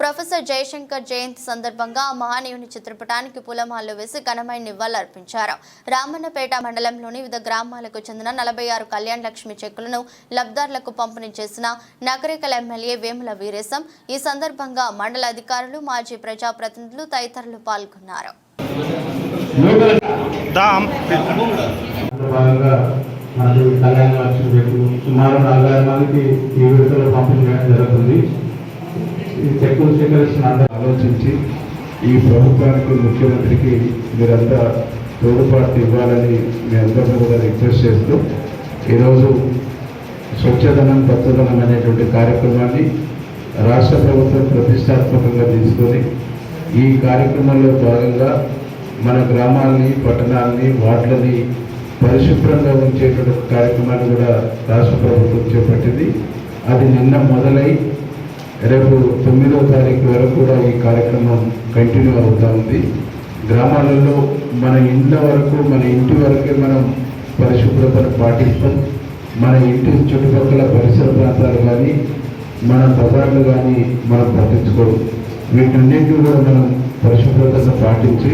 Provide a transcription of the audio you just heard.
Professor Jayashankar జయంతి సందర్భంగా ఆ మహనీయుని చిత్రపటానికి పూలమాలలు వేసి ఘనమైన నివాళులర్పించారు. రామన్నపేట మండలంలోని వివిధ గ్రామాలకు చెందిన నలభై ఆరు కళ్యాణ్ లక్ష్మి చెక్కులను లబ్ధారులకు పంపిణీ చేసిన నగరికల్ ఎమ్మెల్యే వేముల వీరేశం ఈ సందర్భంగా మండల అధికారులు మాజీ ప్రజాప్రతినిధులు తదితరులు పాల్గొన్నారు. మనకు కళ్యాణ లక్ష్మి చెక్కులు సుమారు నలభై మందికి ఈ విడతలో పంపిణీ చేయడం జరుగుతుంది. ఈ చెక్కులు స్వీకరిస్తున్న అందరూ ఆలోచించి ఈ ప్రభుత్వానికి ముఖ్యమంత్రికి మీరంతా తోడ్పాటు ఇవ్వాలని మీ అందరినీ కూడా రిక్వెస్ట్ చేస్తూ ఈరోజు స్వచ్ఛధనం పచ్చదనం అనేటువంటి కార్యక్రమాన్ని రాష్ట్ర ప్రభుత్వం ప్రతిష్టాత్మకంగా తీసుకొని ఈ కార్యక్రమంలో భాగంగా మన గ్రామాల్ని పట్టణాలని వార్డులని పరిశుభ్రంగా ఉంచేటువంటి కార్యక్రమాన్ని కూడా రాష్ట్ర ప్రభుత్వం చేపట్టింది. అది నిన్న మొదలై రేపు తొమ్మిదో తారీఖు వరకు కూడా ఈ కార్యక్రమం కంటిన్యూ అవుతూ ఉంది. గ్రామాలలో మన ఇండ్ల వరకు మన ఇంటి వరకే మనం పరిశుభ్రతను పాటిస్తాం. మన ఇంటి చుట్టుపక్కల పరిసర ప్రాంతాలు కానీ మన బజార్లు కానీ మనం పట్టించుకోవడం వీటన్నింటినీ కూడా మనం పరిశుభ్రతను పాటించి